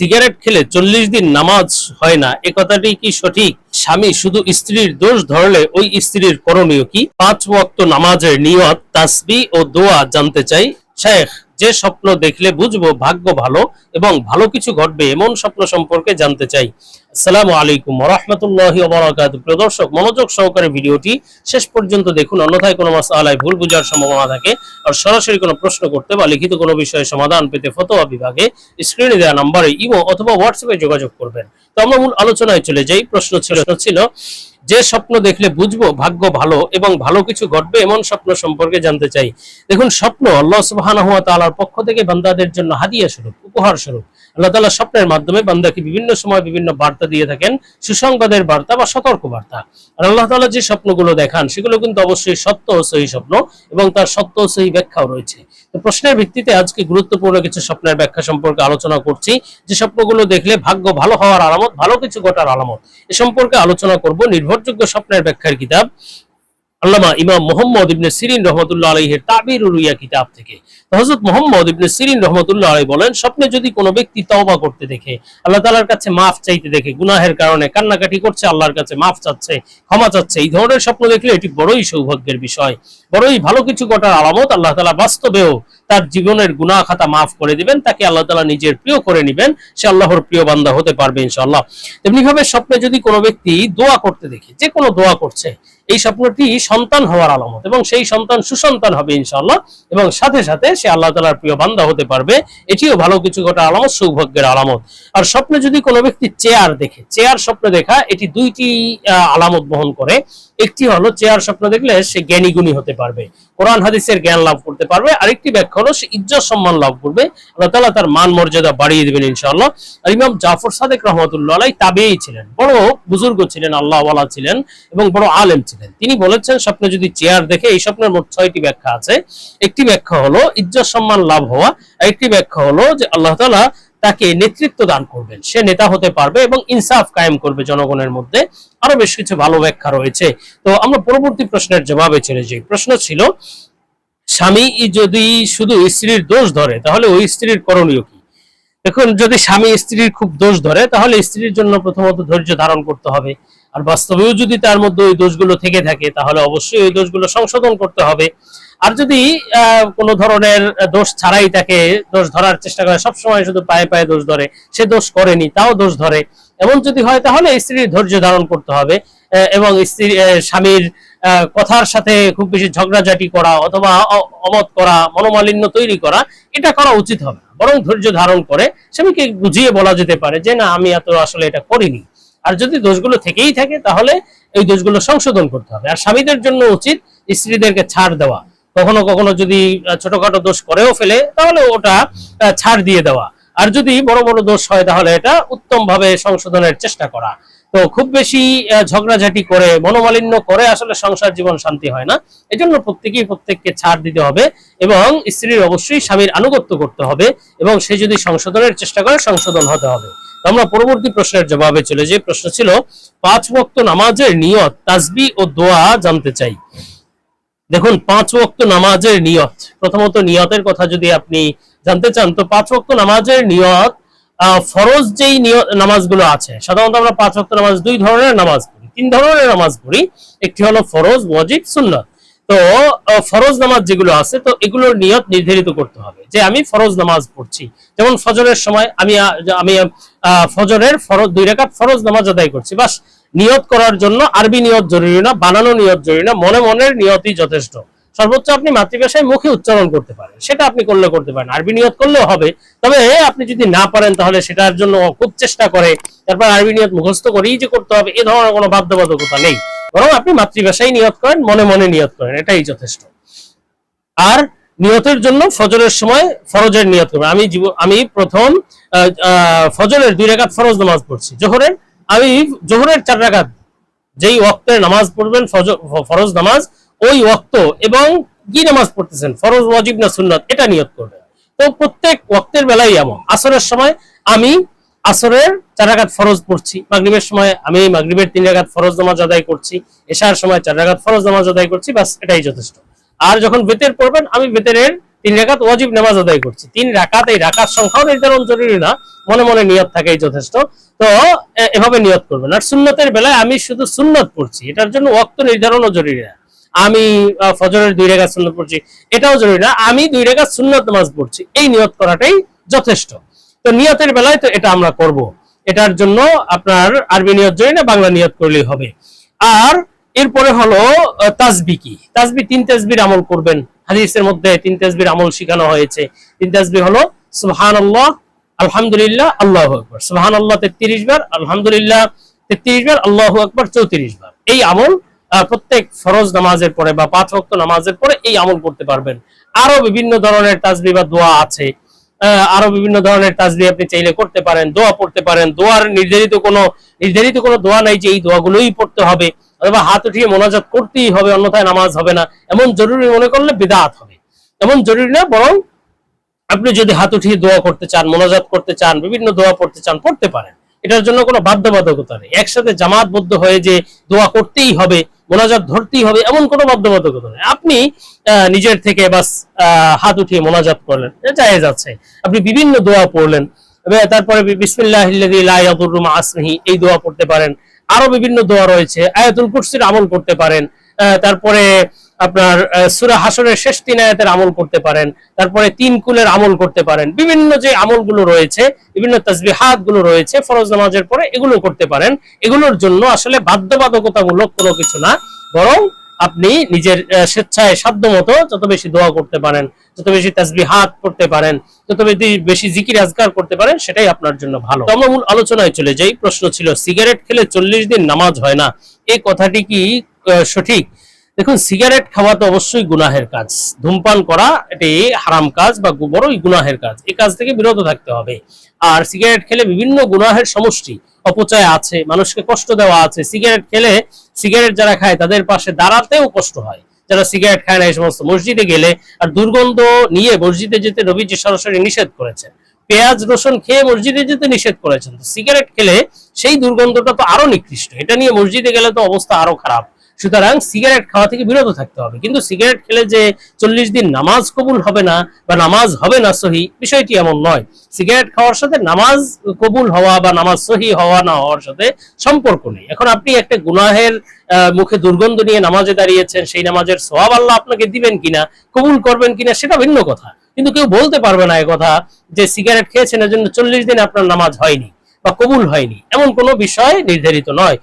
Cigarette খেলে চল্লিশ দিন নামাজ হয় না একথাটি কথাটি কি সঠিক? স্বামী শুধু স্ত্রীর দোষ ধরলে ওই স্ত্রীর করণীয় কি? পাঁচ ওয়াক্ত নামাজের নিয়ত, তাসবি ও দোয়া জানতে চাই। শেখ যে স্বপ্ন দেখলে বুঝব ভাগ্য ভালো এবং ভালো কিছু ঘটবে এমন স্বপ্ন সম্পর্কে জানতে চাই। আসসালামু আলাইকুম রহমতুল্লাহ বরাকাত প্রিয় দর্শক, মনোযোগ সহকারে ভিডিওটি শেষ পর্যন্ত দেখুন, অন্যথায় কোনো মাসালায় ভুল বুঝার সম্ভাবনা থাকে আর সরাসরি কোনো প্রশ্ন করতে বা লিখিত কোনো বিষয়ে সমাধান পেতে ফতোয়া বিভাগে স্ক্রিনে দেওয়া নাম্বারে ইমো অথবা হোয়াটসঅ্যাপে যোগাযোগ করবেন। তো আমরা মূল আলোচনায় চলে যাই। প্রশ্ন ছিল ছিল যে স্বপ্ন দেখলে বুঝব, ভাগ্য ভালো এবং ভালো কিছু ঘটবে এমন স্বপ্ন সম্পর্কে জানতে চাই। দেখুন, স্বপ্ন আল্লাহ সুবহানাহু ওয়া তাআলার পক্ষ থেকে বান্দাদের জন্য হাদিয়া স্বরূপ, উপহার স্বরূপ। আল্লাহ তাআলা স্বপ্নের মাধ্যমে বান্দাকে বিভিন্ন সময় বিভিন্ন বার্তা দিয়ে থাকেন, সুসংবাদের বার্তা বা সতর্ক বার্তা আর আল্লাহ তাআলা যে স্বপ্নগুলো দেখান, সেগুলো কিন্তু অবশ্যই সত্য ও সহি স্বপ্ন এবং তার সত্য ও সহি ব্যাখ্যাও রয়েছে। তো প্রশ্নের ভিত্তিতে আজকে গুরুত্বপূর্ণ কিছু স্বপ্নের ব্যাখ্যা সম্পর্কে আলোচনা করছি। যে স্বপ্নগুলো দেখলে ভাগ্য ভালো হওয়ার আলামত, ভালো কিছু ঘটার আলামত, এ সম্পর্কে আলোচনা করব নির্ভরযোগ্য স্বপ্নের ব্যাখ্যার কিতাব। আল্লামা ইমাম মোহাম্মদ ইবনে সিরিন রহমতুল্লাহ আলাইহের তাবির রুইয়া কিতাব থেকে। হযরত মোহাম্মদ ইবনে সিরিন রহমতুল্লাহ আলাই বলেন, স্বপ্নে যদি কোনো ব্যক্তি তওবা করতে দেখে, আল্লাহ তাআলার কাছে মাফ চাইতে দেখে, গুনাহের কারণে কান্নাকাটি করছে, আল্লাহর কাছে মাফ চাচ্ছে, ক্ষমা চাচ্ছে, এই ধরনের স্বপ্ন দেখলে এটি বড়ই সৌভাগ্যের বিষয়। বড়ই ভালো কিছু ঘটার আলামত আল্লাহ তাআলা বাস্তবেও তার জীবনের গুনাহ খাতা মাফ করে দিবেন, তাকে আল্লাহ তালা নিজের প্রিয় করে নেবেন, সে আল্লাহর প্রিয় বান্দা হতে পারবে ইনশাআল্লাহ। তেমনি ভাবে স্বপ্নে যদি কোনো ব্যক্তি দোয়া করতে দেখে, যে কোনো দোয়া করছে এই স্বপ্নটি সন্তান হওয়ার আলামত এবং সেই সন্তান সুসন্তান হবে ইনশাল্লাহ এবং সাথে সাথে সে আল্লাহ তালার প্রিয় বান্দা হতে পারবে। এটিও ভালো কিছু ঘটা আলামত, সৌভাগ্যের আলামত। আর স্বপ্নে যদি কোনো ব্যক্তি চেয়ার দেখে, চেয়ার স্বপ্নে দেখা, এটি দুইটি আলামত বহন করে। একটি হলো চেয়ার স্বপ্ন দেখলে সে জ্ঞানী গুণী হতে পারবে। কোরআন হাদিসের জ্ঞান লাভ করতে পারবে। আরেকটি ব্যাখ্যা হলো সে ইজ্জত সম্মান লাভ করবে। আল্লাহ তাআলা তার মান মর্যাদা বাড়িয়ে দিবেন ইনশাআল্লাহ। আর ইমাম জাফর সাদেক রহমতুল্লাহ তাবেই ছিলেন। বড় বুজুর্গ ছিলেন আল্লাহ ওয়ালা ছিলেন এবং বড় আলেম ছিলেন। তিনি বলেছেন, স্বপ্নে যদি চেয়ার দেখে, এই স্বপ্নের মোট ছয়টি ব্যাখ্যা আছে। একটি ব্যাখ্যা হলো, ইজ্জত সম্মান লাভ হওয়া। আরেকটি ব্যাখ্যা হলো যে আল্লাহ তাআলা তাকে নেতৃত্ব দান করবেন। সে নেতা হতে পারবে এবং ইনসাফ কায়েম করবে জনগণের মধ্যে। আরও বেশ কিছু ভালো ব্যাখ্যা রয়েছে। তো আমরা পরবর্তী প্রশ্নের জবাবে চলে যাই। প্রশ্ন ছিল, স্বামী যদি শুধু স্ত্রীর দোষ ধরে, তাহলে ওই স্ত্রীর করণীয় কি? দেখুন, যদি স্বামী স্ত্রীর খুব দোষ ধরে, তাহলে স্ত্রীর জন্য প্রথমত ধৈর্য ধারণ করতে হবে। আর বাস্তবেও যদি তার মধ্যে ওই দোষগুলো থেকে থাকে, তাহলে অবশ্যই ওই দোষগুলো সংশোধন করতে হবে। আর যদি কোনো ধরনের দোষ ছাড়াই তাকে দোষ ধরার চেষ্টা করে, সবসময় শুধু পায়ে পায়ে দোষ ধরে, সে দোষ করেনি, তাও দোষ ধরে, এমন যদি হয় তাহলে স্ত্রীর ধৈর্য ধারণ করতে হবে এবং স্ত্রী স্বামীর কথার সাথে খুব বেশি ঝগড়াঝাটি করা, অথবা অমত করা, মনোমালিন্য তৈরি করা, এটা করা উচিত হবে বরং ধৈর্য ধারণ করে স্বামীকে বুঝিয়ে বলা যেতে পারে যে, না, আমি এত আসলে এটা করিনি। আর যদি দোষগুলো থেকেই থাকে, তাহলে এই দোষগুলো সংশোধন করতে হবে। আর স্বামীদের জন্য উচিত স্ত্রীদেরকে ছাড় দেওয়া। কখনো কখনো যদি ছোটখাটো দোষ করেও ফেলে, তাহলে ওটা ছাড় দিয়ে দেওয়া। আর যদি বড় বড় দোষ হয়, তাহলে এটা উত্তম ভাবে সংশোধনের চেষ্টা করা। তো খুব বেশি ঝগড়াঝাটি করে, মনোমালিন্য করে আসলে সংসার জীবন শান্তি হয় না। এজন্য প্রত্যেকেই প্রত্যেককে ছাড় দিতে হবে এবং স্ত্রীর অবশ্যই স্বামীর আনুগত্য করতে হবে এবং সে যদি সংশোধনের চেষ্টা করে, সংশোধন হতে হবে। আমরা পরবর্তী প্রশ্নের জবাবে চলে যে প্রশ্ন ছিল, পাঁচ ওয়াক্ত নামাজের নিয়ত তাসবি ও দোয়া জানতে চাই। দেখুন, পাঁচ ওয়াক্ত নামাজের নিয়ত। প্রথমত নিয়তের কথা যদি আপনি জানতে চান, তো পাঁচ ওয়াক্ত নামাজের নিয়ত ফরজ যেই নিয়ত, নামাজগুলো আছে, সাধারণত আমরা পাঁচ ওয়াক্ত নামাজ দুই ধরনের নামাজ পড়ি, তিন ধরনের নামাজ পড়ি। একটি হলো ফরজ ওয়াজিব সুন্নাত। তো ফরজ নামাজ যেগুলো আছে, তো এগুলোর নিয়ত নির্ধারিত করতে হবে, যে আমি ফরজ নামাজ পড়ছি। যেমন ফজরের সময় আমি আমি ফজরের ফরজ, দুই রাকাত ফরজ নামাজ আদায় করছি, বাস। নিয়ত করার জন্য আরবি নিয়ত জরুরি না, বানানো নিয়ত জরুরি না, মনে মনের নিয়তই যথেষ্ট। সর্বোচ্চ আপনি মাতৃভাষায় মুখে উচ্চারণ করতে পারেন। সেটা আপনি করলে করতে পারেন। আরবি নিয়ত করলেও হবে। তবে আপনি যদি না পারেন, তাহলে সেটার জন্য খুব চেষ্টা করে, তারপর আরবি নিয়ত মুখস্থ করেই যে করতে হবে, এ ধরনের কোনো বাধ্যবাধকতা নেই। বরং আপনি মাতৃভাষায় নিয়ত করেন, মনে মনে নিয়ত করেন, এটাই যথেষ্ট। আর নিয়তের জন্য ফজরের সময় ফরজের নিয়ত করবেন। আমি আমি প্রথম ফজরের দুই রাকাত ফরজ নামাজ পড়ছি। জোহরের আমি জোহরের চার রাকাত যেই ওয়াক্তের নামাজ পড়বেন ফরজ নামাজ, ওই ওয়াক্ত এবং কি নামাজ পড়তেছেন, ফরজ, ওয়াজিব না সুন্নত, এটা নিয়ত করবেন। তো প্রত্যেক ওয়াক্তের বেলায় এমন। আসরের সময় আমি আসরের চার রাকাত ফরজ পড়ছি, মাগরিবের সময় আমি মাগরিবের তিন রাকাত ফরজ নামাজ আদায় করছি, এশার সময় চার রাকাত ফরজ নামাজ আদায় করছি বাস এটাই যথেষ্ট। আর যখন বেতের পড়বেন, আমি বেতেরের তিন রাকাত ওয়াজিব নামাজ আদায় করছি। তিন রাকাত, এই রাকাত সংখ্যাও নির্ধারণ জরুরি না, মনে মনে নিয়ত থাকাই যথেষ্ট। তো এভাবে নিয়ত করবেন আর সুন্নতের বেলায় আমি শুধু সুন্নত পড়ছি, এটার জন্য ওয়াক্ত নির্ধারণও জরুরি না। আমি ফজরের দুই রেখা সুন্নত পড়ছি, এটাও জরুরি না। আমি দুই রেখা সুন্নত নামাজ পড়ছি, এই নিয়ত করাটাই যথেষ্ট। তো নিয়তের বেলায় তো এটা আমরা করব। এটার জন্য আপনার আরবি নিয়ত জরুরি না, বাংলা নিয়ত করলেই হবে। আর এরপরে হলো তাসবি কি তাসবি, তিন তাসবির আমল করবেন। হাদিসের মধ্যে তিন তাসবির আমল শেখানো হয়েছে। তিন তাসবি হলো, সুবহানাল্লাহ, আলহামদুলিল্লাহ, আল্লাহু আকবার। সুবহানাল্লাহ 33 বার, আলহামদুলিল্লাহ 33 বার, আল্লাহু আকবার 34 বার। এই আমল প্রত্যেক ফরজ নামাজের পরে বা পাঁচ ওয়াক্ত নামাজের পরে এই আমল করতে পারবেন। আরও বিভিন্ন ধরনের তাজবি বা দোয়া আছে। আরও বিভিন্ন ধরনের তাসবি আপনি চাইলে করতে পারেন, দোয়া পড়তে পারেন। দোয়ার নির্ধারিত কোনো নির্ধারিত কোনো দোয়া নাই যে এই দোয়াগুলোই পড়তে হবে। অথবা হাত উঠিয়ে মোনাজাত করতেই হবে, অন্যথায় নামাজ হবে না। এমন জরুরি মনে করলে বেদাত হবে। এমন জরুরি না, বরং আপনি যদি হাত উঠিয়ে দোয়া করতে চান, মোনাজাত করতে চান, বিভিন্ন দোয়া পড়তে চান, পড়তে পারেন। এটার জন্য কোনো বাধ্যবাধকতা নেই। একসাথে জামাতবদ্ধ হয়ে যে দোয়া করতেই হবে মোনাজাত ধরতেই হবে, এমন কোনো বাধ্যবাধকতা নেই আপনি নিজের থেকে বাস হাত উঠিয়ে মোনাজাত করলেন, এটা জায়েজ আছে। আপনি বিভিন্ন দোয়া পড়লেন তারপরে আসমিহি, এই দোয়া পড়তে পারেন। আরও বিভিন্ন দোয়া রয়েছে, আয়াতুল কুরসির আমল করতে পারেন তারপরে আপনার সুরা হাসরের শেষ তিন আয়াতের আমল করতে পারেন, তারপরে তিন কুলের আমল করতে পারেন, বিভিন্ন যে আমলগুলো রয়েছে, বিভিন্ন তাসবিহাতগুলো রয়েছে, ফরজ নামাজের পরে এগুলো করতে পারেন। এগুলোর জন্য আসলে বাধ্যবাধকতামূলক কোনো কিছু না, বরং আপনি নিজের স্বেচ্ছায় সাধ্য মতো যত বেশি দোয়া করতে পারেন, যত বেশি তাসবিহাত করতে পারেন, যত বেশি বেশি জিকির আজগার করতে পারেন, সেটাই আপনার জন্য ভালো। তো আমরা মূল আলোচনায় চলে যাই, প্রশ্ন ছিল, সিগারেট খেলে চল্লিশ দিন নামাজ হয় না, এই কথাটি কি সঠিক? দেখুন সিগারেট খাওয়া তো অবশ্যই গুনাহের কাজ। ধূমপান করা, এটি হারাম কাজ বা বড়ই গুনাহের কাজ। এই কাজ থেকে বিরত থাকতে হবে। আর সিগারেট খেলে বিভিন্ন গুনাহের সমষ্টি অপচয় আছে, মানুষকে কষ্ট দেওয়া আছে। সিগারেট খেলে সিগারেট যারা খায়, তাদের পাশে দাঁড়াতেও কষ্ট হয়। যারা সিগারেট খায় না, এই সমস্ত মসজিদে গেলে আর দুর্গন্ধ নিয়ে মসজিদে যেতে নবীজি সরাসরি নিষেধ করেছেন। পেঁয়াজ রসুন খেয়ে মসজিদে যেতে নিষেধ করেছেন। তো সিগারেট খেলে সেই দুর্গন্ধটা তো আরও নিকৃষ্ট। এটা নিয়ে মসজিদে গেলে তো অবস্থা আরও খারাপ। সুতরাং সিগারেট খাওয়া থেকে বিরত থাকতে হবে। কিন্তু সিগারেট খেলে যে চল্লিশ দিন নামাজ কবুল হবে না বা নামাজ হবে না সহি, বিষয়টি এমন নয়। সিগারেট খাওয়ার সাথে নামাজ কবুল হওয়া বা নামাজ সহি হওয়া না হওয়ার সাথে সম্পর্ক নেই। এখন আপনি একটা গুনাহের মুখে দুর্গন্ধ নিয়ে নামাজে দাঁড়িয়েছেন, সেই নামাজের সওয়াব আল্লাহ আপনাকে দিবেন কিনা, কবুল করবেন কিনা, সেটা ভিন্ন কথা। কিন্তু কেউ বলতে পারবে না কথা যে সিগারেট খেয়েছেন এর জন্য চল্লিশ দিন আপনার নামাজ হয়নি বা কবুল হয়নি। এমন কোনো বিষয় নির্ধারিত নয়।